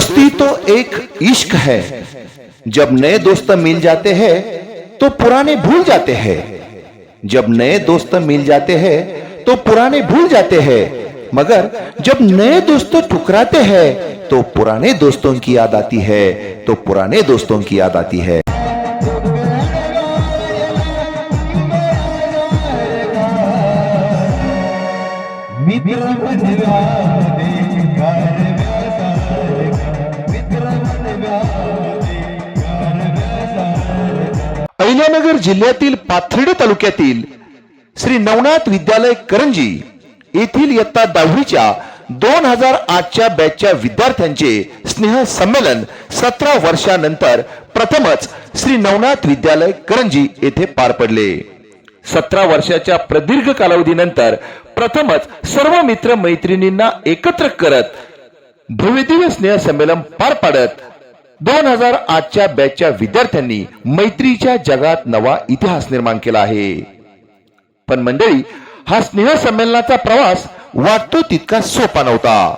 दोस्ती तो एक इश्क है। जब नए दोस्त मिल जाते हैं तो पुराने भूल जाते हैं। जब नए दोस्त मिल जाते हैं तो पुराने भूल जाते हैं। मगर जब नए दोस्त टुकराते हैं तो पुराने दोस्तों की याद आती है तो पुराने दोस्तों की याद आती है। जिल्ह्यातील पाथर्डी तालुक्यातील श्री नवनाथ विद्यालय करंजी येथील इयत्ता दहावीच्या दोन हजार आठच्या बॅचच्या विद्यार्थ्यांचे स्नेह संमेलन सतरा वर्षानंतर प्रथमच श्री नवनाथ विद्यालय करंजी येथे पार पडले. सतरा वर्षाच्या प्रदीर्घ कालावधीनंतर प्रथमच सर्व मित्र मैत्रिणींना एकत्र करत भव्यदिव्य स्नेह संमेलन पार पाडत दोन हजार आठच्या बॅचच्या विद्यार्थ्यांनी मैत्रीच्या जगात नवा इतिहास निर्माण केला आहे. पण मंडळी हा स्नेह संमेलनाचा प्रवास वाटतो तितका सोपा नव्हता.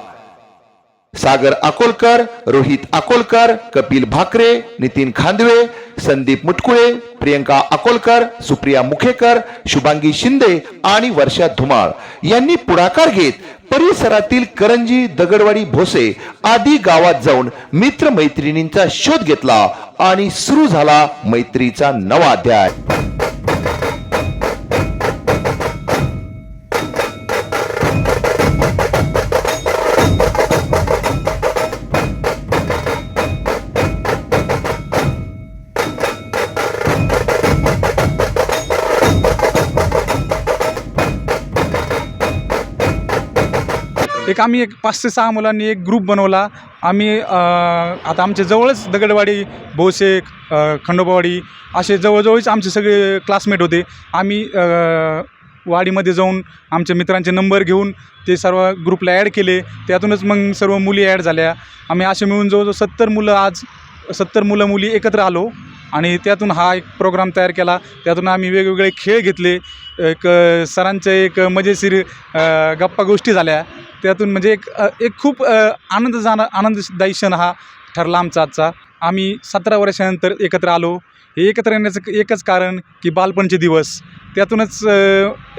सागर अकोलकर रोहित अकोलकर कपिल भाकरे नितीन खांदवे संदीप मुटकुळे प्रियंका अकोलकर सुप्रिया मुखेकर शुभांगी शिंदे आणि वर्षा धुमाळ यांनी पुढाकार घेत परिसरातील करंजी दगडवाडी भोसे आदी गावात जाऊन मित्र मैत्रिणींचा शोध घेतला आणि सुरू झाला मैत्रीचा नवा अध्याय. एक आम्ही एक पाच ते सहा मुलांनी एक ग्रुप बनवला. आम्ही आता आमच्या जवळच दगडवाडी भोसे खंडोबावाडी असे जवळजवळच आमचे सगळे क्लासमेट होते. आम्ही वाडीमध्ये जाऊन आमच्या मित्रांचे नंबर घेऊन ते सर्व ग्रुपला ॲड केले. त्यातूनच मग सर्व मुली ॲड झाल्या. आम्ही असे मिळून जवळजवळ सत्तर मुलं आज सत्तर मुलं मुली एकत्र आलो. आणि त्यातून हा एक प्रोग्राम तयार केला. त्यातून आम्ही वेगवेगळे खेळ घेतले. एक सरांचे एक मजेशीर गप्पा गोष्टी झाल्या. त्यातून म्हणजे एक एक खूप आनंद जाणं आनंददायी क्षण हा ठरला आमचा आजचा. आम्ही सतरा वर्षानंतर एकत्र आलो. हे एकत्र येण्याचं एकच कारण की बालपणचे दिवस. त्यातूनच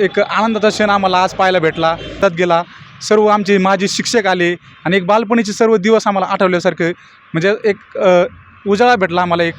एक आनंदाचा क्षण आम्हाला आज पाहायला भेटला त्यात गेला. सर्व आमचे माझे शिक्षक आले आणि एक बालपणीचे सर्व दिवस आम्हाला आठवल्यासारखं म्हणजे एक उजाळा भेटला आम्हाला एक.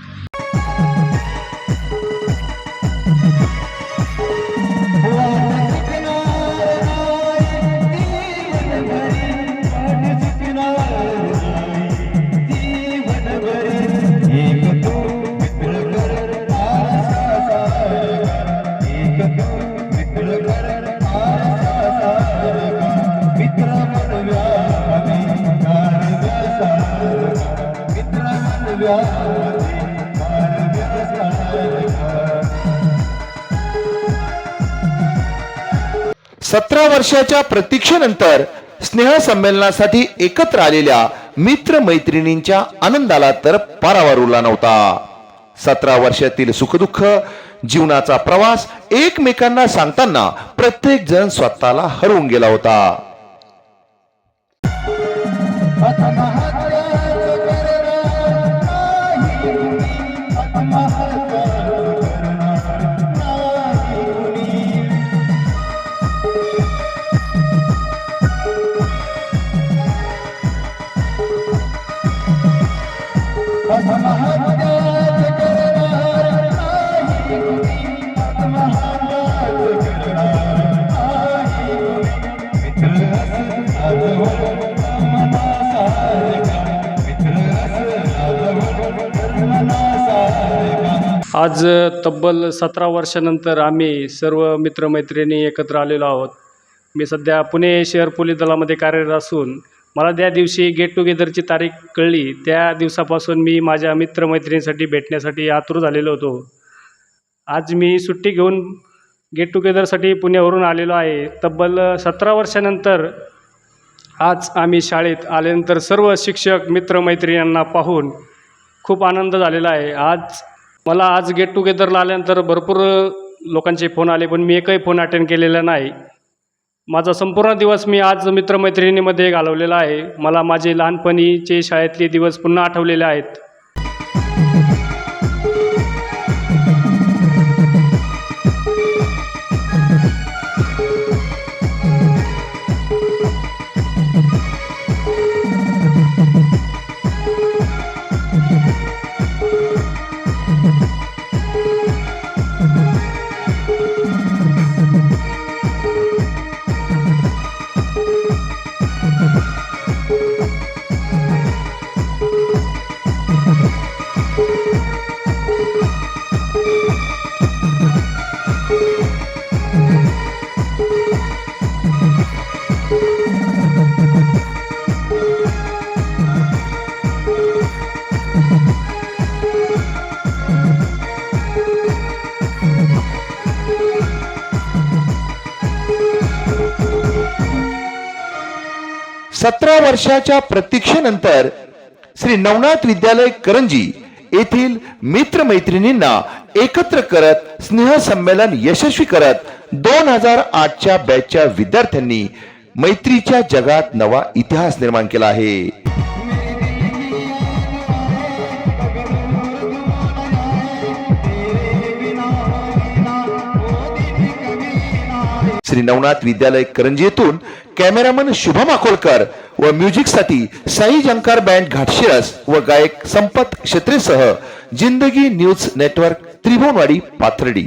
सतरा वर्षाच्या प्रतीक्षेनंतर स्नेह संमेलनासाठी एकत्र आलेल्या मित्र मैत्रिणींच्या आनंदाला तर पारावर उरला नव्हता. सतरा वर्षातील सुखदुःख जीवनाचा प्रवास एकमेकांना सांगताना प्रत्येक जण स्वतःला हरवून गेला होता. आज तब्बल सतरा वर्षानंतर आम्ही सर्व मित्रमैत्रिणी एकत्र आलेलो आहोत. मी सध्या पुणे शहर पोलीस दलामध्ये कार्यरत असून मला त्या दिवशी गेट टुगेदरची तारीख कळली. त्या दिवसापासून मी माझ्या मित्रमैत्रिणींसाठी भेटण्यासाठी आतुर झालेलो होतो. आज मी सुट्टी घेऊन गेट टुगेदरसाठी पुण्यावरून आलेलो आहे. तब्बल सतरा वर्षानंतर आज आम्ही शाळेत आल्यानंतर सर्व शिक्षक मित्रमैत्रिणींना पाहून खूप आनंद झालेला आहे. आज मला आज गेट टुगेदरला आल्यानंतर भरपूर लोकांचे फोन आले पण मी एकही फोन अटेंड केलेला नाही. माझा संपूर्ण दिवस मी आज मित्रमैत्रिणीमध्ये घालवलेला आहे. मला माझे लहानपणीचे शाळेतले दिवस पुन्हा आठवलेले आहेत. सतरा वर्षाच्या प्रतीक्षेनंतर श्री नवनाथ विद्यालय करंजी येथील मित्रमैत्रिणींना एकत्र करत स्नेह संमेलन यशस्वी करत दोन हजार आठच्या बॅचच्या विद्यार्थ्यांनी मैत्रीच्या जगात नवा इतिहास निर्माण केला आहे. श्री नवनाथ विद्यालय करंजी येथून कॅमेरामन शुभम अकोलकर व म्युझिकसाठी साई जंकार बँड घाटशिरस व गायक संपत क्षेत्रेसह जिंदगी न्यूज नेटवर्क त्रिभुवनवाडी पाथर्डी.